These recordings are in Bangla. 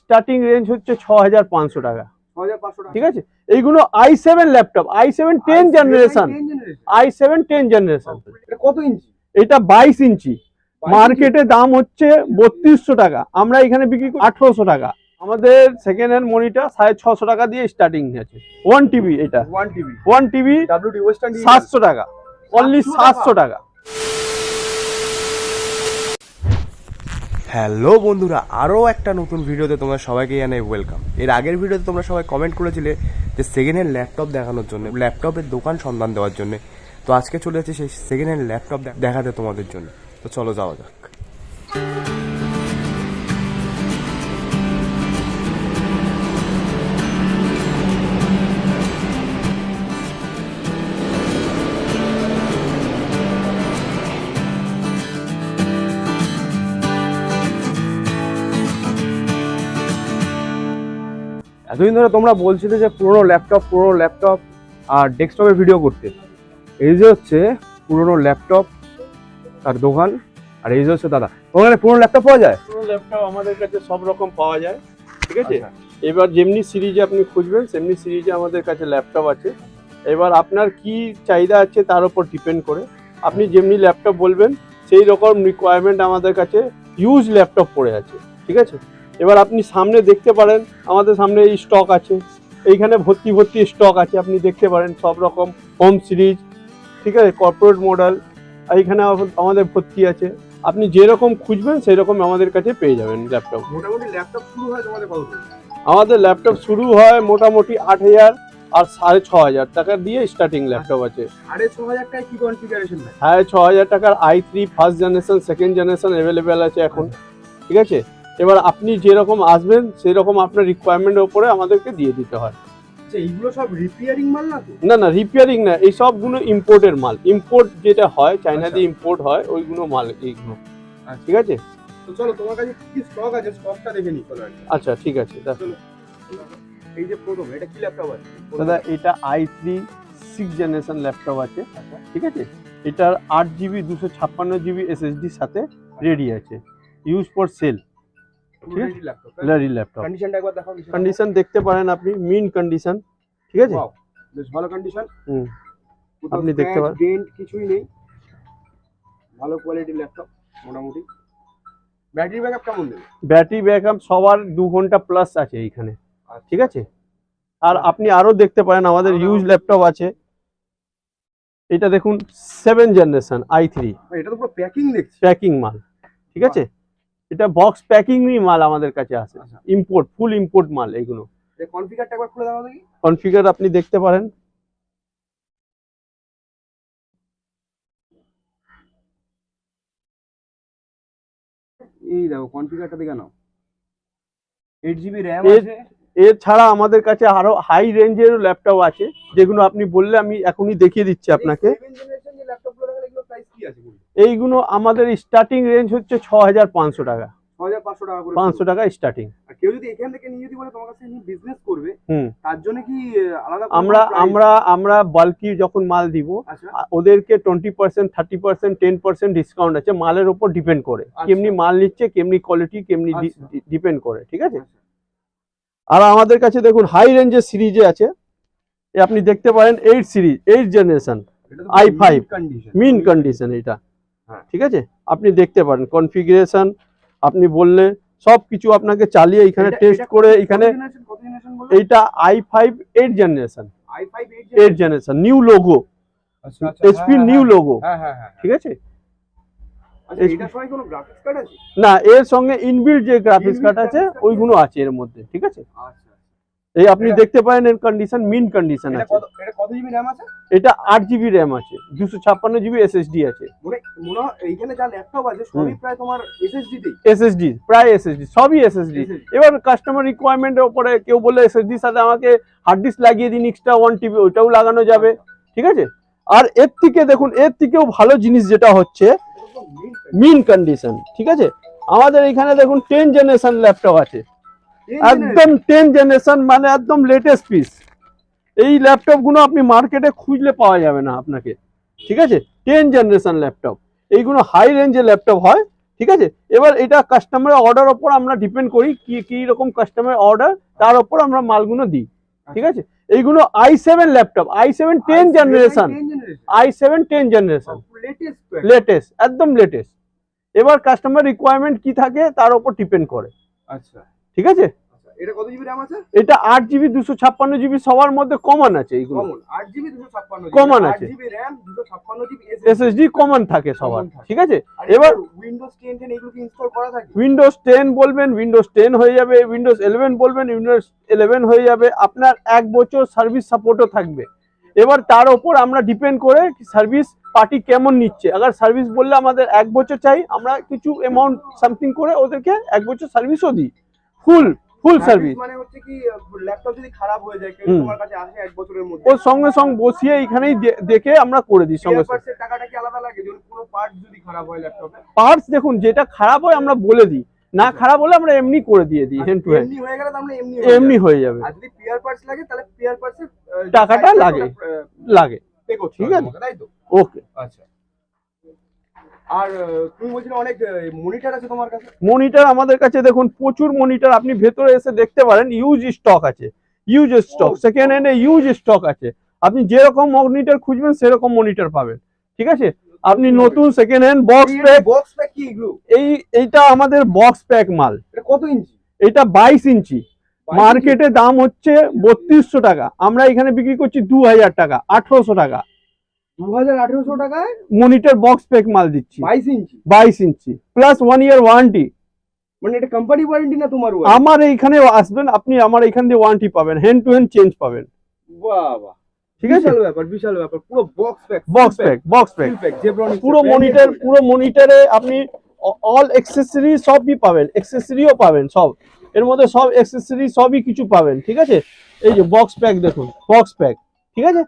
স্টার্টিং রেঞ্জ হচ্ছে ছ হাজার পাঁচশো টাকা। ঠিক আছে? এইগুলো I seven laptop I seven ten generation I seven ten generation কত ইঞ্চি? এটা বাইশ ইঞ্চি। মার্কেটে দাম হচ্ছে বত্রিশশো টাকা। আমরা এখানে বিক্রি করি আঠারোশো টাকা। আমাদের সেকেন্ড হ্যান্ড মনিটর সাড়ে ছশো টাকা দিয়ে স্টার্টিং আছে। ওয়ান টিভি এটা। ওয়ান টিভি ওয়ান টিভি সাতশো টাকা। অনলি সাতশো টাকা। হ্যালো বন্ধুরা আরও একটা নতুন ভিডিওতে তোমরা সবাইকে জানাই ওয়েলকাম এর আগের ভিডিওতে তোমরা সবাই কমেন্ট করেছিলে যে সেকেন্ড হ্যান্ড ল্যাপটপ দেখানোর জন্য ল্যাপটপের দোকান সন্ধান দেওয়ার জন্য। তো আজকে চলে যাচ্ছে সেই সেকেন্ড হ্যান্ড ল্যাপটপ দেখাতে তোমাদের জন্য। তো চলো যাওয়া যাক। এতদিন ধরে তোমরা বলছিলে যে পুরোনো ল্যাপটপ পুরোনো ল্যাপটপ আর ডেস্কটপের ভিডিও করতে। এই যে হচ্ছে পুরোনো ল্যাপটপ তার দোকান আর এই যে হচ্ছে দাদা। ওখানে পুরোনো ল্যাপটপ পাওয়া যায়? পুরনো ল্যাপটপ আমাদের কাছে সব রকম পাওয়া যায় ঠিক আছে? আচ্ছা। এবার যেমনি সিরিজে আপনি খুঁজবেন সেমনি সিরিজে আমাদের কাছে ল্যাপটপ আছে। এবার আপনার কি চাহিদা আছে তার উপর ডিপেন্ড করে। আপনি যেমনি ল্যাপটপ বলবেন সেই রকম রিকোয়ারমেন্ট আমাদের কাছে ইউজ ল্যাপটপ পড়ে আছে ঠিক আছে? এবার আপনি সামনে দেখতে পারেন আমাদের সামনে এই স্টক আছে। এইখানে ভর্তি ভর্তি স্টক আছে আপনি দেখতে পারেন সব রকম হোম সিরিজ ঠিক আছে কর্পোরেট মডেল এইখানে আমাদের ভর্তি আছে। আপনি যেরকম খুঁজবেন সেই রকম আমাদের কাছে পেয়ে যাবেন ল্যাপটপ মোটামুটি ল্যাপটপ শুরু হয় তোমাদের কত আমাদের ল্যাপটপ শুরু হয় মোটামুটি আট হাজার আর সাড়ে ছ হাজার টাকা দিয়ে স্টার্টিং ল্যাপটপ আছে। সাড়ে ছ হাজার টাকায় কি কনফিগারেশন সাড়ে ছ হাজার টাকার I three first generation second generation available আছে এখন ঠিক আছে? এবার আপনি যেরকম আসবেন সেই রকম আপনার রিকোয়ারমেন্টের উপরে আমাদেরকে দিয়ে দিতে হয়। আচ্ছা এইগুলো সব রিপেয়ারিং মাল না না না রিপেয়ারিং না এই সবগুলো ইম্পোর্টের মাল। ইম্পোর্ট যেটা হয় চাইনা দিয়ে ইম্পোর্ট হয় ওইগুলো মাল এইগুলো। আচ্ছা। ঠিক আছে? তো চলো তোমার কাছে কি স্টক আছে? স্টকটা দেখে নি চলো আচ্ছা ঠিক আছে দেখো। এই যে প্রথম এটা কি ল্যাপটপ আছে? দাদা এটা I three six generation laptop আছে। ঠিক আছে? এটার আট জিবি দুশো ছাপ্পান্ন জিবি এসএসডির সাথে রেডি আছে। ইউজ ফর সেল ঠিক? ল্যাপটপ কন্ডিশনটা একবার দেখাও কন্ডিশন দেখতে পারেন আপনি মিন কন্ডিশন ঠিক আছে? বেশ ভালো কন্ডিশন হুম। আপনি দেখতে পারেন। ডেন্ট কিছুই নেই। ভালো কোয়ালিটির ল্যাপটপ মোটামুটি। ব্যাটারি ব্যাকআপ কেমন দেবে? ব্যাটারি ব্যাকআপ সবার দু ঘণ্টা প্লাস আছে এইখানে আচ্ছা। ঠিক আছে? আর আপনি আরও দেখতে পারেন আমাদের ইউজ ল্যাপটপ আছে। এটা দেখুন সেভেন জেনারেশন আই থ্রি এটা তো পুরো প্যাকিং দেখছি। প্যাকিং মাল ঠিক আছে? এটা বক্স প্যাকিংই মাল আমাদের কাছে আছে। ইম্পোর্ট ফুল ইম্পোর্ট মাল এইগুলো এই কনফিগারটা একবার খুলে দাও দেখি। কনফিগার আপনি দেখতে পারেন। এই দেখো কনফিগারটা দেখে নাও। এইট জিবি র্যাম আছে। এছাড়া আমাদের কাছে আরও হাই রেঞ্জের ল্যাপটপ আছে যেগুলো আপনি বললে আমি এখনই দেখিয়ে দিচ্ছি আপনাকে। সেভেন জেনারেশন যে ল্যাপটপগুলো এগুলো প্রাইস কি আছে এইগুলো আমাদের স্টার্টিং রেঞ্জ হচ্ছে ছ হাজার পাঁচশো টাকা। পাঁচশো টাকা স্টার্টিং কেউ যদি এখান থেকে নিয়ে যদি বলে তোমার কাছে বিজনেস করবে তার জন্য কি আলাদা আমরা আমরা আমরা বাল্কি যখন মাল দিব আচ্ছা। ওদেরকে twenty percent thirty percent ten percent discount আছে মালের উপর ডিপেন্ড করে। আচ্ছা। কেমনি মাল নিচ্ছে কেমনি কোয়ালিটি কেমনি আচ্ছা। ডিপেন্ড করে ঠিক আছে? আচ্ছা। আর আমাদের কাছে দেখুন হাই রেঞ্জের সিরিজে আছে। এ আপনি দেখতে পারেন eight series eight generation I five mean condition এটা। ঠিক আছে? আপনি দেখতে পারেন কনফিগারেশন আপনি বললে সব কিছু আপনাকে চালিয়ে এখানে টেস্ট করে এখানে এইটা I five eight generation i5 eight generation new logo আচ্ছা আচ্ছা এইচপি নিউ লোগো হ্যাঁ হ্যাঁ। হ্যাঁ ঠিক আছে? আচ্ছা আছে? না এর সঙ্গে ইনবিল্ড যে গ্রাফিক্স কার্ড আছে ওইগুলো আছে এর মধ্যে ঠিক আছে? আচ্ছা এই আপনি দেখতে পারেন এর কন্ডিশন মিন কন্ডিশন আছে। এটা কত জিবি র্যাম আছে? এটা আট জিবি র্যাম আছে দুশো ছাপ্পান্ন জিবি এসএসডি আছে। মনে মনে এইখানে যা ল্যাপটপ আছে সবই প্রায় তোমার এসএসডি এসএসডি প্রায় এসএসডি সবই এসএসডি এবার কাস্টমার রিকোয়ারমেন্টের উপরে কেউ বললে এসএসডির সাথে আমাকে হার্ড ডিস্ক লাগিয়ে দিন এক্সট্রা ওয়ান টিবি ওইটাও লাগানো যাবে। ঠিক আছে? আর এর থেকে দেখুন এর থেকেও ভালো জিনিস যেটা হচ্ছে মিন কন্ডিশন ঠিক আছে? আমাদের এখানে দেখুন টেন জেনারেশন ল্যাপটপ আছে। একদম টেন জেনারেশন মানে একদম লেটেস্ট পিস এই ল্যাপটপগুলো আপনি মার্কেটে খুঁজলে পাওয়া যাবে না আপনাকে। ঠিক আছে? টেন জেনারেশন ল্যাপটপ এইগুলো হাই রেঞ্জের ল্যাপটপ হয়। ঠিক আছে? এবার এটা কাস্টমারের অর্ডার ওপর আমরা ডিপেন্ড করি কি কি রকম কাস্টমার অর্ডার তার ওপর আমরা মালগুলো দিই। ঠিক আছে? এইগুলো I seven laptop I seven ten generation I seven ten generation latest latest একদম লেটেস্ট এবার কাস্টমার রিকোয়ারমেন্ট কি থাকে তার উপর ডিপেন্ড করে। আচ্ছা। ঠিক আছে? আচ্ছা এটা কত জিবি র্যাম আছে? এটা আট জিবি দুশো ছাপ্পান্ন জিবি সবার মধ্যে কমন আছে এইগুলো। কমন জিবি আছে। জিবি র্যাম দুশো ছাপ্পান্ন জিবি এসএসডি কমন থাকে সবার ঠিক আছে? এবার উইন্ডোজ টেন টেন এগুলো কি ইনস্টল করা থাকে? উইন্ডোজ টেন বলবেন উইন্ডোজ টেন হয়ে যাবে উইন্ডোজ ইলেভেন বলবেন উইন্ডোজ ইলেভেন হয়ে যাবে আপনার এক বছর সার্ভিস সাপোর্টও থাকবে। এবার তার ওপর আমরা ডিপেন্ড করে সার্ভিস পার্টি কেমন নিচ্ছে। আবার সার্ভিস বললে আমাদের এক বছর চাই আমরা কিছু অ্যামাউন্ট সামথিং করে ওদেরকে এক বছর সার্ভিসও দিই। ফুল ফুল সার্ভিস মানে হচ্ছে কি ল্যাপটপ যদি খারাপ হয়ে যায় কেউ তোমার কাছে আসে এক বছরের মধ্যে। ওর সঙ্গে সঙ্গে বসিয়ে এখানেই দেখে আমরা করে দিই সঙ্গে সঙ্গে। এর টাকাটা কি আলাদা লাগে? যদি কোনো পার্ট যদি খারাপ হয় ল্যাপটপে পার্টস দেখুন যেটা খারাপ হয় আমরা বলে দিই। না খারাপ হলে আমরা এমনি করে দিয়ে দিই হ্যান্ড টু হ্যান্ড এমনি হয়ে গেলে তার মানে এমনি এমনি হয়ে যাবে। আর যদি পেয়ার পার্টস লাগে তাহলে পেয়ার পার্টস এর টাকাটা লাগে। লাগে। ঠিক আছে। তাই তো? ওকে আচ্ছা। আর তুমি বলছিলে অনেক মনিটর আছে তোমার কাছে? মনিটর আমাদের কাছে দেখুন প্রচুর মনিটর আপনি ভেতরে এসে দেখতে পারেন ইউজ স্টক আছে ইউজ স্টক সেকেন্ড হ্যান্ডে ইউজ স্টক আছে। আপনি যেরকম মনিটর খুঁজবেন সেরকম মনিটর পাবেন ঠিক আছে? আপনি নতুন second hand box pack box pack কি এগুলো? এই এইটা আমাদের বক্স প্যাক মাল। এটা কত ইঞ্চি এটা বাইশ ইঞ্চি মার্কেটে দাম হচ্ছে বত্রিশশো টাকা। আমরা এখানে বিক্রি করছি দু হাজার টাকা আঠারোশো টাকা। দু হাজার আঠেরোশো টাকায় মনিটর বক্স প্যাক মাল দিচ্ছি। বাইশ ইঞ্চি। বাইশ inch plus one year warranty মানে এটা কোম্পানি ওয়ারেন্টি না তোমার আমার এইখানে আসবেন আপনি আমার এইখান দিয়ে ওয়ারেন্টি পাবেন হ্যান্ড টু হ্যান্ড চেঞ্জ পাবেন। বাবা ঠিক আছে? বিশাল ব্যাপার বিশাল ব্যাপার পুরো box pack box pack box pack pack পুরো মনিটর পুরো মনিটরে আপনি অল অ্যাক্সেসরি সবই পাবেন অ্যাক্সেসরিও পাবেন সব। এর মধ্যে সব অ্যাক্সেসরি সবই কিছু পাবেন ঠিক আছে? এই যে বক্স প্যাক দেখুন বক্স প্যাক ঠিক আছে?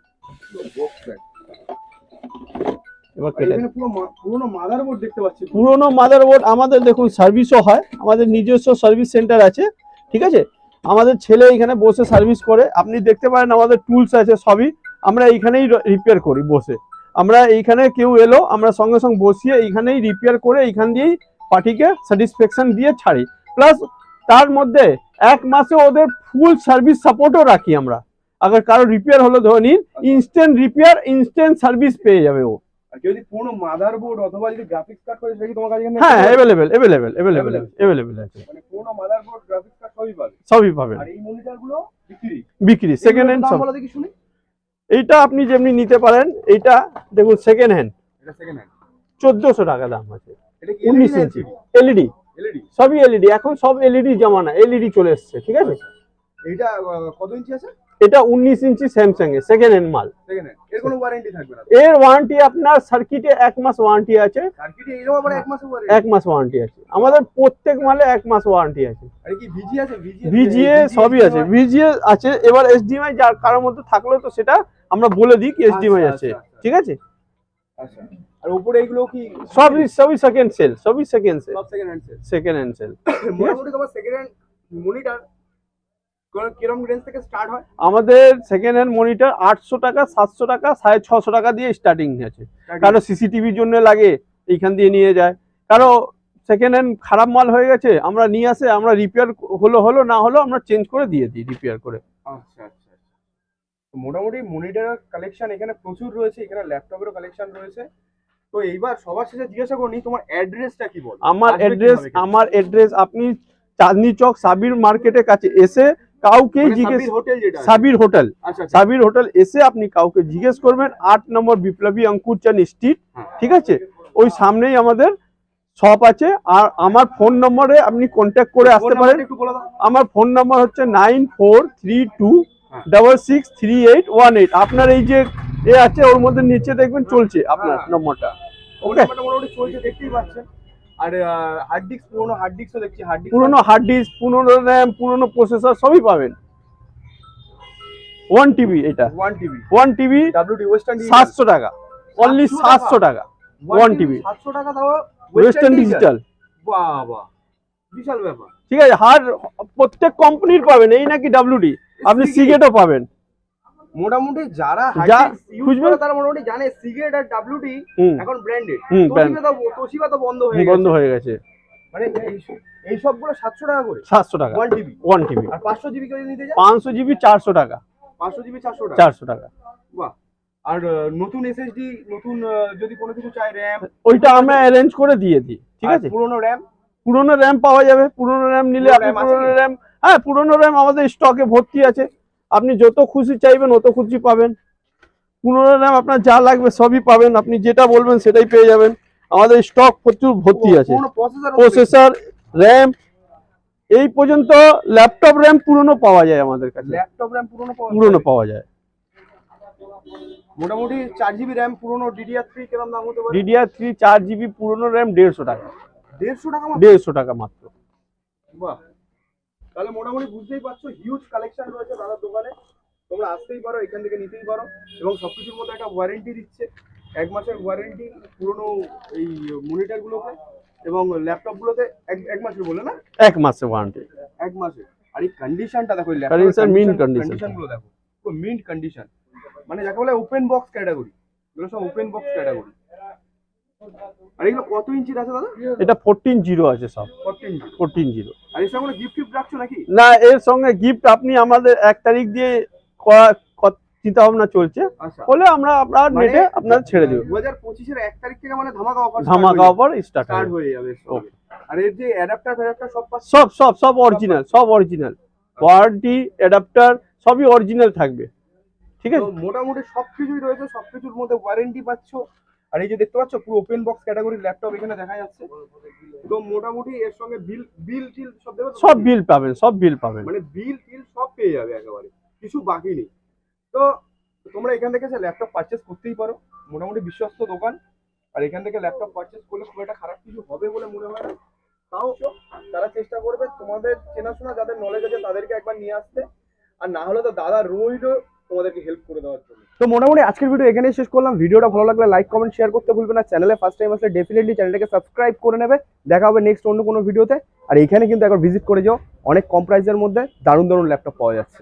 বক্স প্যাক এবার কেটে এখানে পুরো মা- পুরোনো মাদারবোর্ড দেখতে পাচ্ছি। পুরোনো মাদারবোর্ড আমাদের দেখুন সার্ভিসও হয় আমাদের নিজস্ব সার্ভিস সেন্টার আছে ঠিক আছে? আমাদের ছেলে এখানে বসে সার্ভিস করে আপনি দেখতে পারেন আমাদের টুলস আছে সবই আমরা এইখানেই রিপেয়ার করি বসে। আমরা এইখানে কেউ এলো আমরা সঙ্গে সঙ্গে বসিয়ে এইখানেই রিপেয়ার করে এইখান দিয়েই পার্টিকে স্যাটিসফ্যাকশন দিয়ে ছাড়ি। প্লাস তার মধ্যে এক মাসে ওদের ফুল সার্ভিস সাপোর্টও রাখি আমরা। আবার কারও রিপেয়ার হলো ধরে নিন ইনস্ট্যান্ট রিপেয়ার ইনস্ট্যান্ট সার্ভিস পেয়ে যাবে ও হ্যাঁ অ্যাভেলেবেল অ্যাভেলেবেল অ্যাভেলেবেল অ্যাভেলেবেল আছে। মানে সবই পাবেন বিক্রি। সেকেন্ড হ্যান্ড সব। এইটা আপনি যেমনি নিতে পারেন এইটা দেখুন সেকেন্ড হ্যান্ড চোদ্দশো টাকা দাম আছে। উনিশ ইঞ্চি। এলইডি এলইডি সবই এলইডি এখন সব এলইডি জামানা। এলইডি চলে এসছে ঠিক আছে? এইটা কত ইঞ্চি আছে? এটা উনিশ ইঞ্চি স্যামসাং এর সেকেন্ড হ্যান্ড মাল। এর কোনো ওয়ারেন্টি থাকবে না এর ওয়ারেন্টি আপনার সার্কিটে এক মাস ওয়ারেন্টি আছে। সার্কিটে এরকম আবার এক মাসের ওয়ারেন্টি এক মাস ওয়ারেন্টি আছে। আমাদের প্রত্যেক মালে এক মাস ওয়ারেন্টি আছে। আর কি ভিজি আছে? ভিজি ভিজিএ সবই আছে। ভিজিএ আছে এবার এইচডিএমআই যার কারোর মধ্যে থাকল তো সেটা আমরা বলে দিই কি এইচডিএমআই আচ্ছা, আছে। আচ্ছা, ঠিক আছে? আচ্ছা। আর উপরে এগুলো কি সবই সবই সেকেন্ড সেল সবই সেকেন্ড সেল সব second hand sale second hand sale মোটামুটি তোমার সেকেন্ড হ্যান্ড মনিটর কিরম রেঞ্জ থেকে স্টার্ট হয়? আমাদের সেকেন্ড হ্যান্ড মনিটর আটশো টাকা সাতশো টাকা সাড়ে ছশো টাকা দিয়ে স্টার্টিং আছে। কারও সিসিটিভির জন্য লাগে এইখান দিয়ে নিয়ে যায়। কারও সেকেন্ড হ্যান্ড খারাপ মাল হয়ে গেছে আমরা নিয়ে আসে আমরা রিপেয়ার হলো হলো না হলো আমরা চেঞ্জ করে দিয়ে দিই রিপেয়ার করে। আচ্ছা আচ্ছা আচ্ছা। তো মোটামুটি মনিটরের কালেকশন এখানে প্রচুর রয়েছে এখানে ল্যাপটপেরও কালেকশন রয়েছে। তো এইবার সবার শেষে জিজ্ঞাসা তোমার অ্যাড্রেসটা কি বল? আমার অ্যাড্রেস আমার অ্যাড্রেস আপনি চাঁদনি চক সাবির মার্কেটের কাছে এসে কাউকে জিজ্ঞেস যেটা আছে। সাবির হোটেল। আচ্ছা আচ্ছা। সাবির হোটেল এসে আপনি কাউকে জিজ্ঞেস করবেন আট নম্বর বিপ্লবী অঙ্কুর চান স্ট্রিট হ্যাঁ। ঠিক আছে? ওই সামনেই আমাদের শপ আছে। আর আমার ফোন নম্বরে আপনি কন্ট্যাক্ট করে আসতে পারেন। আমার ফোন নম্বর হচ্ছে নাইন ফোর থ্রি টু হ্যাঁ। Double six three eight one eight আপনার এই যে এ আছে ওর মধ্যে নিচে দেখবেন চলছে আপনার হ্যাঁ। নম্বরটা ফোন ওকে মোটামুটি চলছে দেখতেই পাচ্ছেন। আর হার্ড ডিস্ক পুরোনো হার্ড ডিস্কও দেখছি হার্ড ডিস্ক পুরোনো হার্ড ডিস্ক পুরোনো র্যাম পুরোনো প্রসেসর সবই পাবেন। ওয়ান টিবি এটা। One TV one TB western সাতশো টাকা। অনলি সাতশো টাকা। ওয়ান টিবি সাতশো টাকা দাও ওয়েস্টার্ন ডিজিটাল বাবা বিশাল ব্যাপার। ঠিক আছে হার প্রত্যেক কোম্পানির পাবেন এই নাকি ডাব্লিউডি আপনি। সিগেটও পাবেন। মোটামুটি যারা খুঁজবে- করে তারা মোটামুটি জানে সিগারেট আর ডাব্লিউটি এখন ব্র্যান্ডেড তোশিবা তো বন্ধ হয়ে বন্ধ হয়ে গেছে। মানে এই- সবগুলো টাকা করে। টাকা। টিবি টিবি আর পাঁচশো জিবি কেউ যদি নিতে যায় পাঁচশো জিবি চারশো টাকা। পাঁচশো জিবি চারশো টাকা। বাহ। আর নতুন এসএসডি নতুন যদি কোনো কিছু চাই র্যাম ওইটা আমরা অ্যারেঞ্জ করে দিয়ে দিই ঠিক আছে? পুরোনো র্যাম পুরোনো র্যাম পাওয়া যাবে। পুরোনো র্যাম নিলে আপনি পুরোনো? র্যাম হ্যাঁ পুরোনো র্যাম আমাদের স্টকে ভর্তি আছে। আপনি যত খুশি চাইবেন অত খুশি পাবেন। পুরোনো র্যাম আপনার যা লাগবে সবই পাবেন। আপনি যেটা বলবেন সেটাই পেয়ে যাবেন। আমাদের স্টক প্রচুর ভর্তি আছে। প্রসেসর র্যাম এই পর্যন্ত ল্যাপটপ র্যাম পুরনো পাওয়া যায় আমাদের কাছে। ল্যাপটপ র্যাম পুরোনো পুরনো পাওয়া যায়। মোটামুটি চার জিবি র্যাম পুরোনো ডিডিআর থ্রি কিরম দাম হতে পারে? ডিডিআর থ্রি চার জিবি পুরনো র্যাম দেড়শো টাকা। দেড়শো টাকা মাত্র? দেড়শো টাকা মাত্র। বাহ। তাহলে মোটামুটি বুঝতেই পারছ হিউজ কালেকশন রয়েছে দাদার দোকানে। তোমরা আসতেই পারো এখান থেকে নিতেই পারো। এবং সবকিছুর মধ্যে একটা ওয়ারেন্টি দিচ্ছে। এক মাসের ওয়ারেন্টি পুরোনো এই মনিটর গুলোতে এবং ল্যাপটপ গুলোতে এক এক মাসের বলে না? এক মাসে ওয়ারেন্টি এক মাসে। আর এই কন্ডিশনটা দেখো mint condition. কন্ডিশনগুলো দেখো পুরো মিন্ট কন্ডিশন মানে যাকে বলে ওপেন বক্স ক্যাটাগরি এগুলো সব ওপেন বক্স ক্যাটাগরি আর এগুলো কত ইঞ্চির আছে দাদা? এটা ফোরটিন জিরো আছে সব। ফোরটিন ইঞ্চি ফোরটিন জিরো আর এর সঙ্গে গিফট রাখছো নাকি? না এর সঙ্গে গিফট আপনি আমাদের এক তারিখ দিয়ে চিন্তা ভাবনা চলছে। আচ্ছা। হলে আমরা আপনার মানে নেটে আপনার ছেড়ে দেবো। দু হাজার পঁচিশের এক তারিখ থেকে মানে ধামাকা অফার ধামাকা অফার স্টার্ট হয়ে যাবে এর সঙ্গে। আর এর যে অ্যাডাপ্টার ফ্যাডাপ্টার সব সব সব সব অরিজিনাল সব অরিজিনাল ওয়ারেন্টি অ্যাডাপ্টার সবই অরিজিনাল থাকবে। ঠিক আছে? মোটামুটি সবকিছুই রয়েছে সবকিছুর মধ্যে ওয়ারেন্টি পাচ্ছ। আর এই যে দেখতে পাচ্ছ পুরো ওপেন বক্স ক্যাটাগরির ল্যাপটপ এখানে দেখা যাচ্ছে। তো মোটামুটি এর সঙ্গে বিল বিল টিল সব দেবে সব বিল পাবেন সব বিল পাবেন। মানে বিল টিল সব পেয়ে যাবে একেবারে কিছু বাকি নেই। তো তোমরা এখান থেকে ল্যাপটপ পারচেস করতেই পারো মোটামুটি বিশ্বস্ত দোকান। আর এখান থেকে ল্যাপটপ পারচেস করলে খুব একটা খারাপ কিছু হবে বলে মনে হয় না। তাও তারা চেষ্টা করবে তোমাদের চেনাশোনা যাদের নলেজ আছে তাদেরকে একবার নিয়ে আসতে। আর না হলে তো দাদা রইল তোমাদেরকে হেল্প করে দেওয়ার জন্য। তো মোটামুটি আজকের ভিডিও এখানেই শেষ করলাম। ভিডিওটা ভালো লাগলে লাইক কমেন্ট শেয়ার করতে ভুলবে না। চ্যানেলে ফার্স্ট টাইম আসলে ডেফিনেটলি চ্যানেলটাকে সাবস্ক্রাইব করে নেবে। দেখা হবে নেক্সট অন্য কোনো ভিডিওতে আর এখানে কিন্তু একবার ভিজিট করে যাও। অনেক কম প্রাইসের মধ্যে দারুণ দারুণ ল্যাপটপ পাওয়া যাচ্ছে।